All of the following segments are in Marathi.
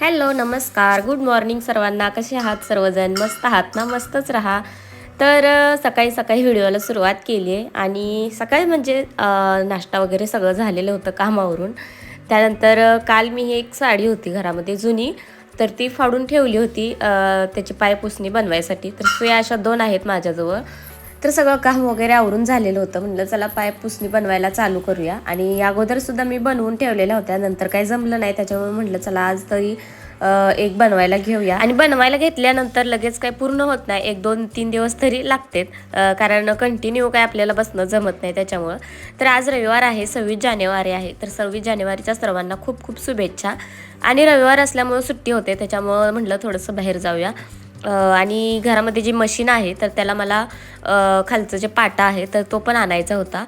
हॅलो नमस्कार. गुड मॉर्निंग सर्वांना. कसे आहात सर्वजण? मस्त आहात ना? मस्तच राहा. तर सकाळी सकाळी व्हिडिओला सुरुवात केली आहे आणि सकाळी म्हणजे नाश्ता वगैरे सगळं झालेलं होतं कामावरून. त्यानंतर काल मी एक साडी होती घरामध्ये जुनी. तर ती फाडून ठेवली होती त्याची पायपुसणी बनवायसाठी. तर सुया अशा दोन आहेत माझ्याजवळ. तर सगळं काम वगैरे आवरून झालेलं होतं. म्हणलं चला पाय पुसणी बनवायला चालू करूया. आणि अगोदर सुद्धा मी बनवून ठेवलेल्या होत्या. नंतर काही जमलं नाही. त्याच्यामुळे म्हटलं चला आज तरी एक बनवायला घेऊया. आणि बनवायला घेतल्यानंतर लगेच काही पूर्ण होत नाही. एक दोन तीन दिवस तरी लागते कारण कंटिन्यू काय आपल्याला बसणं जमत नाही त्याच्यामुळं. तर आज रविवार आहे. सव्वीस जानेवारी आहे. तर सव्वीस जानेवारीच्या सर्वांना खूप खूप शुभेच्छा. आणि रविवार असल्यामुळं सुट्टी होते. त्याच्यामुळं म्हटलं थोडंसं बाहेर जाऊया. आणि घरामध्ये जी मशीन आहे तर त्याला मला खालचं जे पाटा आहे तर तो पण आणायचा होता.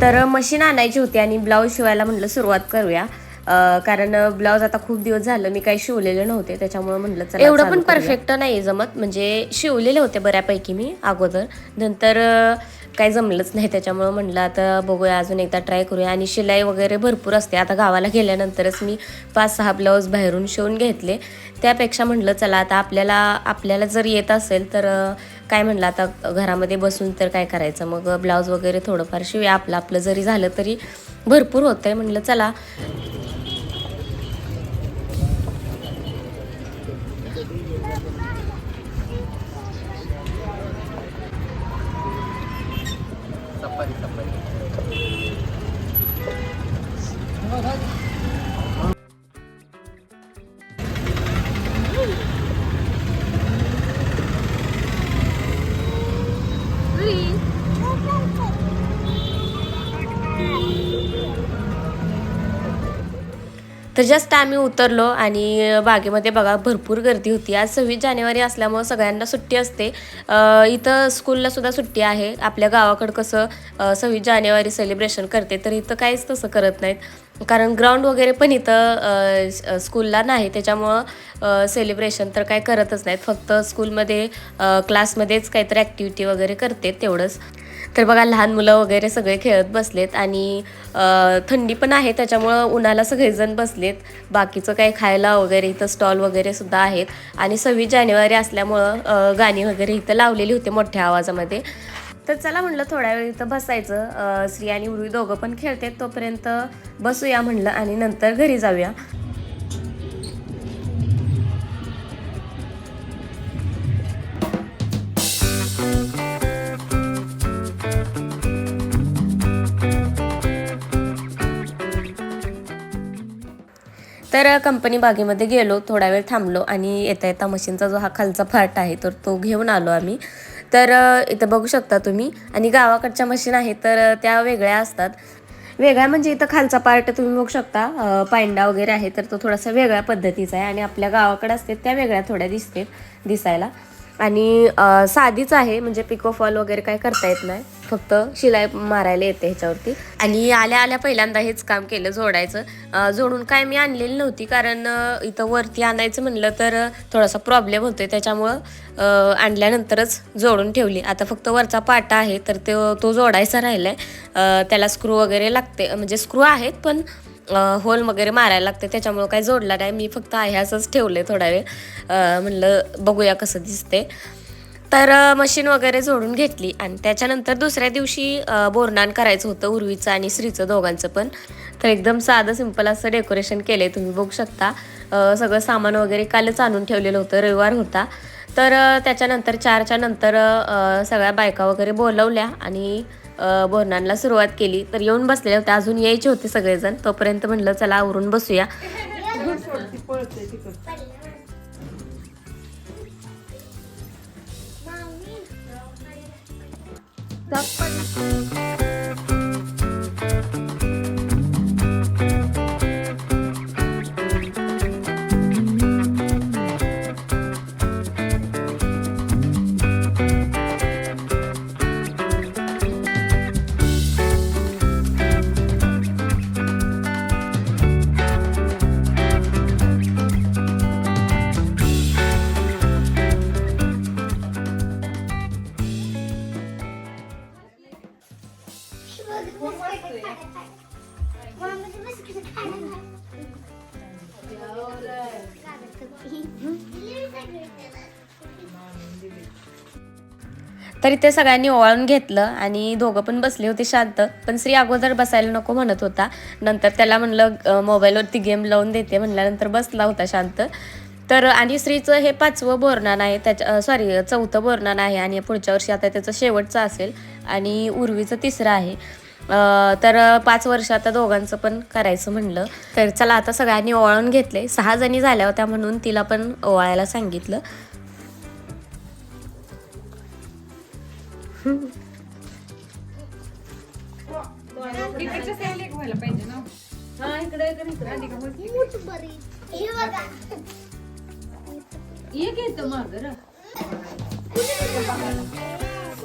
तर मशीन आणायची होती आणि ब्लाऊज शिवायला म्हटलं सुरुवात करूया. कारण ब्लाऊज आता खूप दिवस झालं मी काही शिवलेले नव्हते त्याच्यामुळे म्हटलं चला एवढं पण परफेक्ट नाही जमत म्हणजे शिवलेले होते बऱ्यापैकी मी अगोदर. नंतर काय जमलंच नाही त्याच्यामुळं म्हटलं आता बघूया अजून एकदा ट्राय करूया. आणि शिलाई वगैरे भरपूर असते. आता गावाला गेल्यानंतरच मी पाच सहा ब्लाऊज बाहेरून शिवून घेतले. त्यापेक्षा म्हटलं चला आता आपल्याला आपल्याला जर येत असेल तर काय म्हणलं आता घरामध्ये बसून तर काय करायचं? मग ब्लाऊज वगैरे थोडंफार शिवूया. आपलं आपलं जरी झालं तरी भरपूर होतं आहे म्हटलं चला 然后他。तर जस्ट आम्ही उतरलो आणि बागेमध्ये बघा भरपूर गर्दी होती. आज सव्वीस जानेवारी असल्यामुळं सगळ्यांना सुट्टी असते. इथं स्कूलला सुद्धा सुट्टी आहे. आपल्या गावाकडं कसं सव्वीस जानेवारी सेलिब्रेशन करते तर इथं काहीच तसं करत नाहीत. कारण ग्राउंड वगैरे पण इथं स्कूलला नाही. त्याच्यामुळं सेलिब्रेशन तर काय करतच नाहीत. फक्त स्कूलमध्ये क्लासमध्येच काहीतरी ॲक्टिव्हिटी वगैरे करते तेवढंच. तर बघा लहान मुलं वगैरे सगळे खेळत बसलेत आणि थंडी पण आहे. त्याच्यामुळं उन्हाला सगळेजण बसलेत. बाकीचं काही खायला वगैरे इथं स्टॉल वगैरे सुद्धा आहेत. आणि सव्वीस जानेवारी असल्यामुळं गाणी वगैरे इथं लावलेली होती मोठ्या आवाजामध्ये. तर चला म्हणलं थोड्या वेळ इथं बसायचं. अ, श्री आणि उर्वी दोघं पण खेळते तोपर्यंत बसूया म्हणलं आणि नंतर घरी जाऊया. तर कंपनी बागेमध्ये गेलो थोडा वेळ थांबलो आणि येता येता मशीनचा जो हा खालचा पार्ट आहे तर तो घेऊन आलो आम्ही. तर इथं बघू शकता तुम्ही. आणि गावाकडच्या मशीन आहेत तर त्या वेगळ्या असतात. वेगळ्या म्हणजे इथं खालचा पार्ट तुम्ही बघू शकता. पायंडा वगैरे आहे तर तो थोडासा वेगळ्या पद्धतीचा आहे. आणि आपल्या गावाकडे असते त्या वेगळ्या थोड्या दिसते दिसायला. आणि साधीच आहे म्हणजे पिको फॉल वगैरे काय करता येत नाही. फक्त शिलाई मारायला येते ह्याच्यावरती. आणि आल्या आल्या पहिल्यांदा हेच काम केलं जोडायचं. जोडून काय मी आणलेली नव्हती कारण इथं वरती आणायचं म्हणलं तर थोडासा प्रॉब्लेम होतोय. त्याच्यामुळं आणल्यानंतरच जोडून ठेवली. आता फक्त वरचा पाटा आहे तर तो तो जोडायचा राहिलाय. आहे त्याला स्क्रू वगैरे लागते म्हणजे स्क्रू आहेत पण होल वगैरे मारायला लागते त्याच्यामुळं काही जोडला नाही. मी फक्त आहे असंच ठेवले थोडा वेळ. म्हणलं बघूया कसं दिसते. तर मशीन वगैरे जोडून घेतली आणि त्याच्यानंतर दुसऱ्या दिवशी बोरनान करायचं होतं उर्वीचं आणि श्रीचं दोघांचं पण. तर एकदम साधं सिंपल असं डेकोरेशन केलं आहे तुम्ही बघू शकता. सगळं सामान वगैरे कालच आणून ठेवलेलं होतं. रविवार होता. तर त्याच्यानंतर चारच्या नंतर सगळ्या बायका वगैरे बोलवल्या आणि भोरणांना सुरुवात केली. तर येऊन बसले होते. अजून यायचे होते सगळेजण. तोपर्यंत म्हटलं चला आवरून बसूया. तरी ते सगळ्यांनी ओवाळून घेतलं आणि दोघं पण बसले होते शांत. पण श्री अगोदर बसायला नको म्हणत होता. नंतर त्याला म्हणलं मोबाईलवरती गेम लावून देते म्हणल्यानंतर बसला होता शांत. तर आणि श्रीचं हे पाचवं बोरणान आहे त्याच्या सॉरी चौथं बोरणान आहे आणि पुढच्या वर्षी आता त्याचं शेवटचं असेल आणि उर्वीचं तिसरं आहे. तर पाच वर्ष आता दोघांचं पण करायचं म्हणलं. तर चला आता सगळ्यांनी ओवाळून घेतले. सहा जणी झाल्या होत्या म्हणून तिला पण ओवाळायला सांगितलं. एक इकडे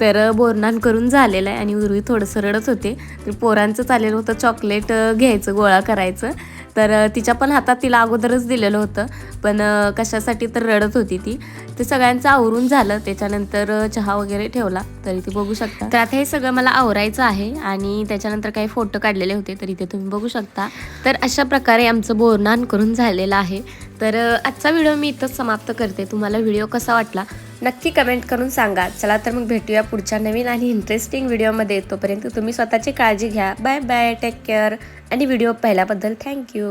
तर बोरनान करून झालेलं आहे आणि उर्वी थोडंसं रडत होते. तर पोरांचं चाललेलं होतं चॉकलेट घ्यायचं गोळा करायचं. तर तिच्या पण हातात तिला अगोदरच दिलेलं होतं. पण कशासाठी तर रडत होती ती. ते सगळ्यांचं आवरून झालं. त्याच्यानंतर चहा वगैरे ठेवला. तरी ते बघू शकता. तर आता हे सगळं मला आवरायचं आहे आणि त्याच्यानंतर काही फोटो काढलेले होते. तरी ते तुम्ही बघू शकता. तर अशा प्रकारे आमचं बोरनान करून झालेलं आहे. तर आजचा व्हिडिओ मी इथंच समाप्त करते. तुम्हाला व्हिडिओ कसा वाटला नक्की कमेंट करून सांगा. चला तर मग भेटूया पुढच्या नवीन आणि इंटरेस्टिंग व्हिडिओमध्ये. तोपर्यंत तुम्ही स्वतःची काळजी घ्या. बाय बाय टेक केअर आणि व्हिडिओ पाहिल्याबद्दल थँक्यू